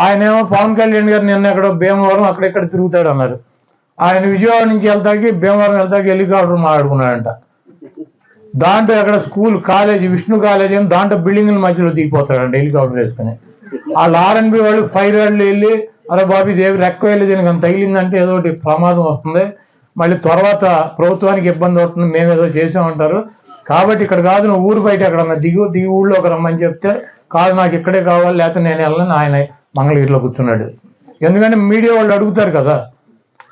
ఆయనేమో పవన్ కళ్యాణ్ గారు నిన్న ఎక్కడో భీమవరం అక్కడెక్కడ తిరుగుతాడు అన్నారు. ఆయన విజయవాడ నుంచి వెళ్తాకి భీమవరం వెళ్తాకి హెలికాప్టర్ మాట్లాడుకున్నాడంట. దాంట్లో ఎక్కడ స్కూల్ కాలేజీ విష్ణు కాలేజీ అని దాంట్లో బిల్డింగ్ల మధ్యలో దిగిపోతాడంట హెలికాప్టర్ వేసుకుని. వాళ్ళు ఆర్ఎన్బి వాళ్ళు ఫైర్ వాళ్ళు వెళ్ళి అరే బాబు దేవి రెక్క వెళ్ళి దీనికి అంత తగిలిందంటే ఏదో ఒకటి ప్రమాదం వస్తుంది. మళ్ళీ తర్వాత ప్రభుత్వానికి ఇబ్బంది అవుతుంది మేము ఏదో చేసామంటారు కాబట్టి ఇక్కడ కాదు నువ్వు ఊరు బయట ఎక్కడన్నా దిగు దిగి ఒక రమ్మని చెప్తే కాదు నాకు ఇక్కడే కావాలి లేకపోతే నేను వెళ్ళను ఆయన మంగళగిరిలో కూర్చున్నాడు. ఎందుకంటే మీడియా వాళ్ళు అడుగుతారు కదా.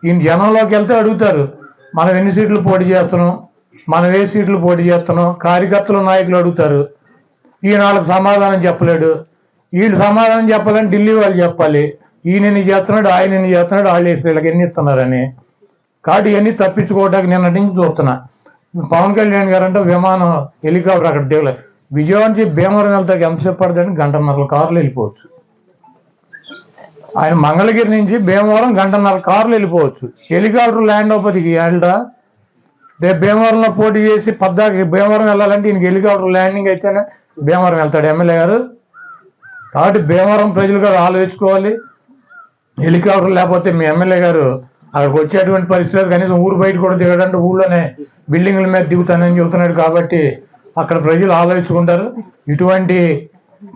ఈయన జనంలోకి వెళ్తే అడుగుతారు. మనం ఎన్ని సీట్లు పోటీ చేస్తున్నాం? మనం ఏ సీట్లు పోటీ చేస్తున్నాం? కార్యకర్తలు నాయకులు అడుగుతారు. ఈయన వాళ్ళకి సమాధానం చెప్పలేడు. వీళ్ళు సమాధానం చెప్పాలని ఢిల్లీ వాళ్ళు చెప్పాలి. ఈయన ఎన్ని చేస్తున్నాడు? ఆయన ఎన్ని చేస్తున్నాడు? వాళ్ళు వీళ్ళకి ఎన్ని ఇస్తున్నారని. కాబట్టి ఇవన్నీ తప్పించుకోవడానికి నేను నుంచి చూస్తున్నా. పవన్ కళ్యాణ్ గారు అంటే విమానం హెలికాప్టర్ అక్కడ దిగలేదు విజయవాడ నుంచి భీమవరం వెళ్తాకి ఎంతసేపు పడుతుంది గంటన్నర కార్లు వెళ్ళిపోవచ్చు. ఆయన మంగళగిరి నుంచి భీమవరం గంటన్నర కార్లు వెళ్ళిపోవచ్చు. హెలికాప్టర్ ల్యాండ్ అవుతుంది వెళ్ళరా? రేపు భీమవరంలో పోటీ చేసి పద్దాకి భీమవరం వెళ్ళాలంటే ఈయనకి హెలికాప్టర్ ల్యాండింగ్ అయితేనే భీమవరం వెళ్తాడు ఎమ్మెల్యే గారు. కాబట్టి భీమవరం ప్రజలు కూడా ఆలోచించుకోవాలి. హెలికాప్టర్ లేకపోతే మీ ఎమ్మెల్యే గారు అక్కడికి వచ్చేటువంటి పరిస్థితులు కనీసం ఊరు బయట కూడా దిగడంటే ఊళ్ళోనే బిల్డింగ్ల మీద దిగుతానని చెబుతున్నాడు కాబట్టి అక్కడ ప్రజలు ఆలోచించుకుంటారు. ఇటువంటి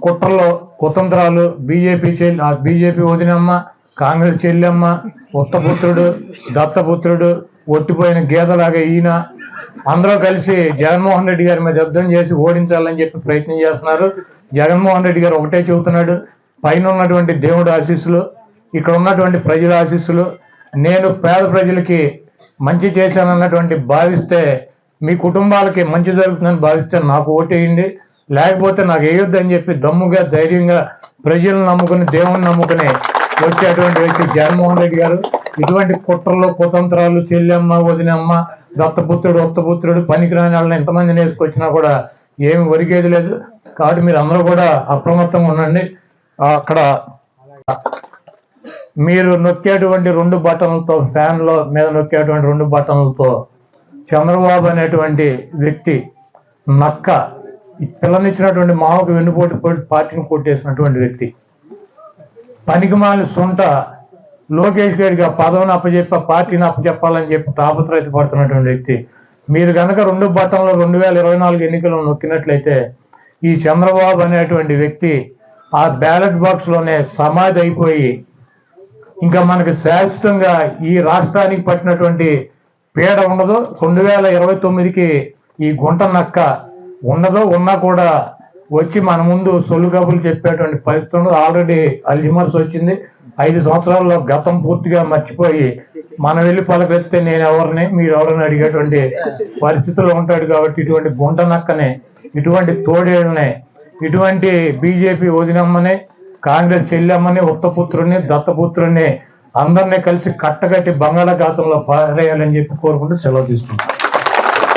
కుట్రలో కుతంత్రాలు బీజేపీ చెల్లి ఆ బీజేపీ వదినమ్మ కాంగ్రెస్ చెల్లెమ్మ ఉత్తపుత్రుడు దత్తపుత్రుడు ఒట్టిపోయిన గీతలాగా ఈయన. అందరూ కలిసి జగన్మోహన్ రెడ్డి గారి మీద యుద్ధం చేసి ఓడించాలని చెప్పి ప్రయత్నం చేస్తున్నారు. జగన్మోహన్ రెడ్డి గారు ఒకటే చెబుతున్నాడు పైన ఉన్నటువంటి దేవుడు ఆశీస్సులు ఇక్కడ ఉన్నటువంటి ప్రజల ఆశీస్సులు. నేను పేద ప్రజలకి మంచి చేశానన్నటువంటి భావిస్తే మీ కుటుంబాలకి మంచి జరుగుతుందని భావిస్తే నాకు ఓటేయండి. లేకపోతే నాకు వేయొద్దని చెప్పి దమ్ముగా ధైర్యంగా ప్రజలను నమ్ముకుని దేవుని నమ్ముకుని వచ్చేటువంటి వ్యక్తి జగన్మోహన్ రెడ్డి గారు. ఇటువంటి కుట్రలు కుతంత్రాలు చెల్లెమ్మ వదినమ్మ దత్తపుత్రుడు ఒత్తపుత్రుడు పనికిరాని వాళ్ళని ఎంతమందిని వేసుకొచ్చినా కూడా ఏమి ఒరిగేది లేదు. కాబట్టి మీరు అందరూ కూడా అప్రమత్తంగా ఉండండి. అక్కడ మీరు నొక్కేటువంటి రెండు బటన్లతో ఫ్యాన్లో మీద నొక్కేటువంటి రెండు బటన్లతో చంద్రబాబు అనేటువంటి వ్యక్తి నక్క పిల్లనిచ్చినటువంటి మామకు వెన్నుపోటు పోటీ పార్టీని కొట్టేసినటువంటి వ్యక్తి. పనికిమాలి సొంట లోకేష్ గారికి ఆ పదవిని అప్పచెప్పి పార్టీని అప్పచెప్పాలని చెప్పి తాపత్రయత పడుతున్నటువంటి వ్యక్తి. మీరు కనుక రెండు బట్టంలో రెండు వేల ఇరవై నాలుగు ఎన్నికలు నొక్కినట్లయితే ఈ చంద్రబాబు అనేటువంటి వ్యక్తి ఆ బ్యాలెట్ బాక్స్లోనే సమాధి అయిపోయి ఇంకా మనకి శాశ్వతంగా ఈ రాష్ట్రానికి పట్టినటువంటి పీడ ఉండదు. రెండు వేల ఇరవై తొమ్మిదికి ఈ గుంట నక్క ఉన్నదో ఉన్నా కూడా వచ్చి మన ముందు సొల్లు కబుర్లు చెప్పేటువంటి పరిస్థితులు ఆల్రెడీ అల్జిమర్స్ వచ్చింది. ఐదు సంవత్సరాల్లో గతం పూర్తిగా మర్చిపోయి మనం వెళ్ళి పలకెత్తే నేను ఎవరిని మీరు ఎవరిని అడిగేటువంటి పరిస్థితుల్లో ఉంటాడు కాబట్టి ఇటువంటి గుండనక్కనే ఇటువంటి తోడేళ్ళని ఇటువంటి బీజేపీ వదినమ్మని కాంగ్రెస్ చెల్లెమ్మని ఉత్తపుత్రుని దత్తపుత్రుని అందరినీ కలిసి కట్టగట్టి బంగాళాఖాతంలో పారేయాలని చెప్పి కోరుకుంటూ సెలవు తీసుకుంటాం